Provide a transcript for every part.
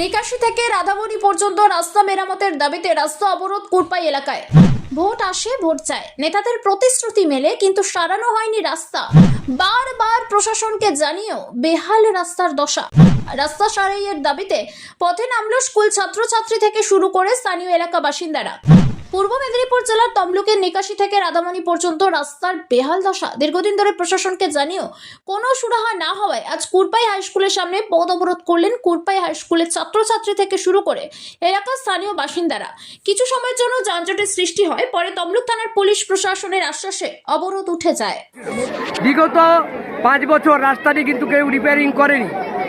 নিকাশি থেকে রাধামণি পর্যন্ত রাস্তা মেরামতের দাবিতে রাস্তা অবরোধ কুরপাই এলাকায়। ভোট আসে, ভোট চায় নেতাদের প্রতিশ্রুতি মেলে, কিন্তু সারানো হয়নি রাস্তা। বারবার প্রশাসনকে জানিয়েও বেহাল রাস্তার দশা। রাস্তা সারাইয়ের দাবিতে পথে নামলো স্কুল ছাত্রছাত্রী থেকে শুরু করে স্থানীয় এলাকা বাসিন্দারা। পূর্ব মেদিনীপুর জেলার তমলুকের নিকাশি থেকে রাধামণি পর্যন্ত রাস্তার বেহাল দশা। দীর্ঘদিন ধরে প্রশাসনকে জানিয়েও কোনো সুরাহা না হওয়ায় আজ কুরপাই হাই স্কুলের সামনে পদ অবরোধ করলেন কুরপাই হাই স্কুলের ছাত্রছাত্রী থেকে শুরু করে এলাকার স্থানীয় বাসিন্দারা। কিছু সময়ের জন্য যানজটের সৃষ্টি হয়, পরে তমলুক থানার পুলিশ প্রশাসনের আশ্বাসে অবরোধ উঠে যায়। বিগত পাঁচ বছর রাস্তাটি কিন্তু কেউ রিপেয়ারিং করেনি।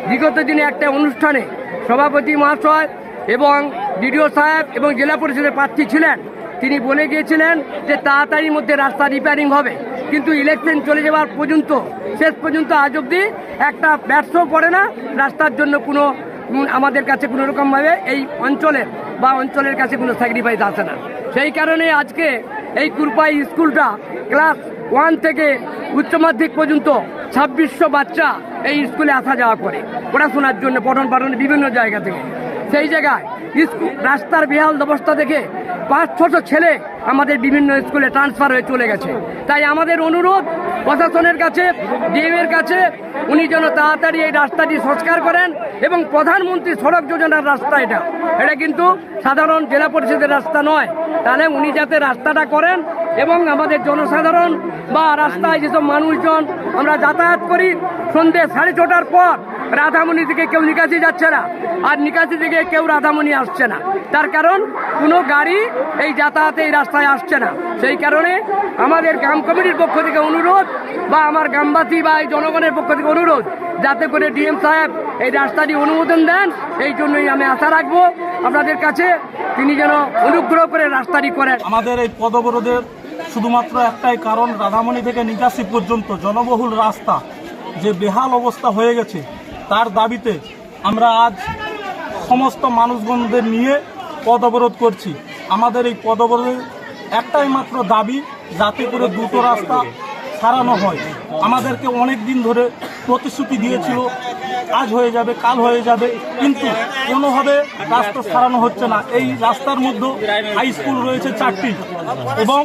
বিগত দিনে একটা অনুষ্ঠানে সভাপতি মহাশয় এবং বিডিও সাহেব এবং জেলা পরিষদের প্রার্থী ছিলেন। তিনি বলে গিয়েছিলেন যে তাড়াতাড়ির মধ্যে রাস্তা রিপেয়ারিং হবে। কিন্তু ইলেকশন চলে যাওয়ার পর্যন্ত, শেষ পর্যন্ত আজ অবধি একটা ব্যর্থ পড়ে না। রাস্তার জন্য কোনো আমাদের কাছে কোনো রকমভাবে এই অঞ্চলের বা অঞ্চলের কাছে কোনো স্যাক্রিফাইস আসে না। সেই কারণে আজকে এই কুরপাই স্কুলটা ক্লাস ওয়ান থেকে উচ্চ মাধ্যমিক পর্যন্ত ছাব্বিশশো বাচ্চা এই স্কুলে আসা যাওয়া করে। পড়াশোনার জন্য পঠন পাঠন বিভিন্ন জায়গা থেকে। সেই জায়গায় রাস্তার বেহাল অবস্থা দেখে পাঁচ, ছশো ছেলে আমাদের বিভিন্ন স্কুলে ট্রান্সফার হয়ে চলে গেছে। তাই আমাদের অনুরোধ প্রশাসনের কাছে ডিএমের কাছে, উনি যেন তাড়াতাড়ি এই রাস্তাটি সংস্কার করেন এবং প্রধানমন্ত্রী সড়ক যোজনার রাস্তা এটা। এটা কিন্তু সাধারণ জেলা পরিষদের রাস্তা নয়। তাহলে উনি যাতে রাস্তাটা করেন এবং আমাদের জনসাধারণ বা রাস্তায় যেসব মানুষজন আমরা যাতায়াত করি, সন্ধ্যে সাড়ে ছটার পর রাধামণি থেকে কেউ নিকাশি যাচ্ছে না, আর নিকাশি থেকে কেউ রাধামণি আসছে না। তার কারণ, কোনো গাড়ি এই যাতায়াতে এই রাস্তায় আসছে না। সেই কারণে আমাদের গ্রাম কমিটির পক্ষ থেকে অনুরোধ, বা আমার গ্রামবাসী বা এই জনগণের পক্ষ থেকে অনুরোধ, যাতে করে ডিএম সাহেব এই রাস্তাটি অনুমোদন দেন। এই জন্যই আমি আশা রাখব আপনাদের কাছে তিনি যেন অনুগ্রহ করে রাস্তাটি করেন। আমাদের এই পদবরোধের শুধুমাত্র একটাই কারণ, রাধামণি থেকে নিকাশি পর্যন্ত জনবহুল রাস্তা যে বেহাল অবস্থা হয়ে গেছে তার দাবিতে আমরা আজ সমস্ত মানুষগণদের নিয়ে পদ অবরোধ করছি। আমাদের এই পদ অবরোধের একটাই মাত্র দাবি, যাতে করে দুটো রাস্তা সারানো হয়। আমাদেরকে অনেক দিন ধরে প্রতিশ্রুতি দিয়েছিল, আজ হয়ে যাবে, কাল হয়ে যাবে, কিন্তু কোনোভাবে রাস্তা সারানো হচ্ছে না। এই রাস্তার মধ্যে হাই স্কুল রয়েছে চারটি এবং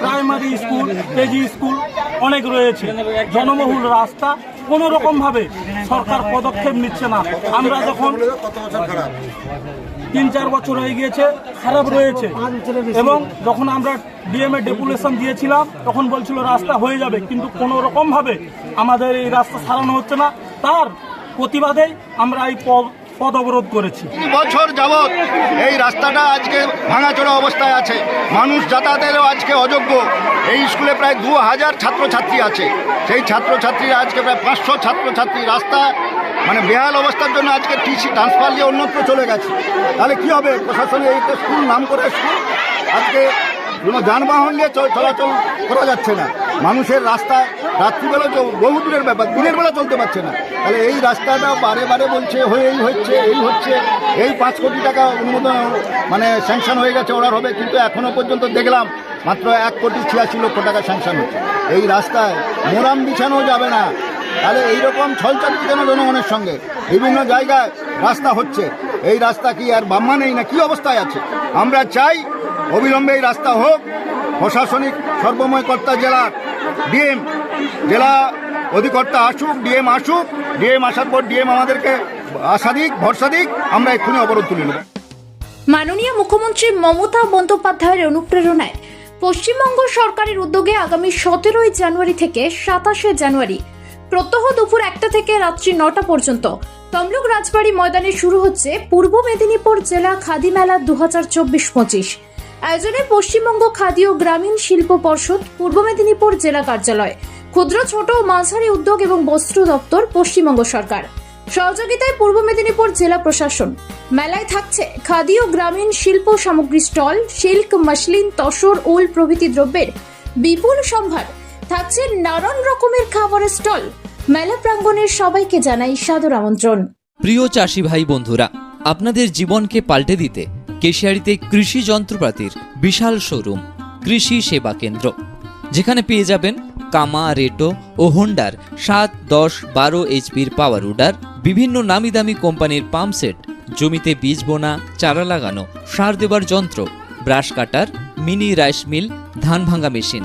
প্রাইমারি স্কুল, কেজি স্কুল অনেক রয়েছে। জনবহুল রাস্তা কোনো রকম ভাবে সরকার পদক্ষেপ নিচ্ছে না। আমরা যখন তিন চার বছর হয়ে গিয়েছে, খারাপ রয়েছে। এবং যখন আমরা ডিএমএ ডেপুলেশন দিয়েছিলাম, তখন বলছিল রাস্তা হয়ে যাবে, কিন্তু কোনো রকমভাবে আমাদের এই রাস্তা সারানো হচ্ছে না। তার প্রতিবাদে আমরা এই পদ অবরোধ করেছি। বছর যাবৎ এই রাস্তাটা আজকে ভাঙাচোরা অবস্থায় আছে। মানুষ যাতায়াতেরও আজকে অযোগ্য। এই স্কুলে প্রায় দু হাজার ছাত্রছাত্রী আছে। সেই ছাত্রছাত্রীরা আজকে প্রায় পাঁচশো ছাত্রছাত্রী রাস্তা মানে বেহাল অবস্থার জন্য আজকে টিসি ট্রান্সফার দিয়ে অন্যত্র চলে গেছে। তাহলে কি হবে? প্রশাসনে এই স্কুল নাম করে স্কুল? আজকে কোনো যানবাহন নিয়ে চল- চলাচল করা যাচ্ছে না। মানুষের রাস্তা রাত্রিবেলা বহু দূরের ব্যাপার, দিনের বেলা চলতে পারছে না। তাহলে এই রাস্তাটা বারে বারে বলছে এই হচ্ছে এই হচ্ছে, এই পাঁচ কোটি টাকা অনুমোদন মানে স্যাংশন হয়ে গেছে অর্ডার হবে, কিন্তু এখনও পর্যন্ত দেখলাম মাত্র এক কোটি ছিয়াশি লক্ষ টাকা স্যাংশন হচ্ছে। এই রাস্তায় মোরাম বিছানো যাবে না। তাহলে এইরকম ছলচাতুরি কেন জনগণের সঙ্গে? বিভিন্ন জায়গায় রাস্তা হচ্ছে। এই রাস্তা কি আর বাম্মা নেই না কি অবস্থায় আছে? আমরা চাই অবিলম্বে এই রাস্তা হোক। প্রশাসনিক সর্বময় কর্তা জেলার ডিএম, জেলা অধিকর্তা আসুক, ডিএম আসুক, ডিএম আসার পর ডিএম আমাদেরকে আশা দিক, ভরসা দিক, আমরা এক্ষুনি অবরোধ তুলে নেব। মাননীয় মুখ্যমন্ত্রী মমতা বন্দ্যোপাধ্যায়ের অনুপ্রেরণায় পশ্চিমবঙ্গ সরকারের উদ্যোগে আগামী সতেরোই জানুয়ারি থেকে সাতাশে জানুয়ারি প্রত্যহ দুপুর একটা থেকে রাত্রি নটা পর্যন্ত তমলুক রাজবাড়ী ময়দানে শুরু হচ্ছে পূর্ব মেদিনীপুর জেলা খাদি মেলা দু হাজার চব্বিশ পঁচিশ। আয়োজনে পশ্চিমবঙ্গ খাদি ও গ্রামীণ শিল্প পর্ষদ, পূর্ব মেদিনীপুর জেলা কার্যালয়, ক্ষুদ্র, ছোট ও মাঝারি উদ্যোগ এবং বস্ত্র দপ্তর, পশ্চিমবঙ্গ সরকার। সহযোগিতায় পূর্ব মেদিনীপুর জেলা প্রশাসন। মেলায় থাকছে খাদি ও গ্রামীণ শিল্প সামগ্রী stall, silk, muslin, tussar, wool প্রভৃতি দ্রব্যের বিপুল সম্ভার। থাকছে নানান রকমের খাবারের স্টল। মেলা প্রাঙ্গণের সবাইকে জানাই সাদর আমন্ত্রণ। প্রিয় চাষি ভাই বন্ধুরা, আপনাদের জীবনকে পাল্টে দিতে কেশিয়ারিতে কৃষি যন্ত্রপাতির বিশাল শোরুম, কৃষি সেবা কেন্দ্র। যেখানে পেয়ে যাবেন কামা, রেটো ও হোন্ডার সাত, দশ, বারো এইচপির পাওয়ার উডার, বিভিন্ন নামি দামি কোম্পানির পাম্প সেট, জমিতে বীজ বোনা, চারা লাগানো, সার দেবার যন্ত্র, brush cutter, mini rice mill, ধান ভাঙা মেশিন।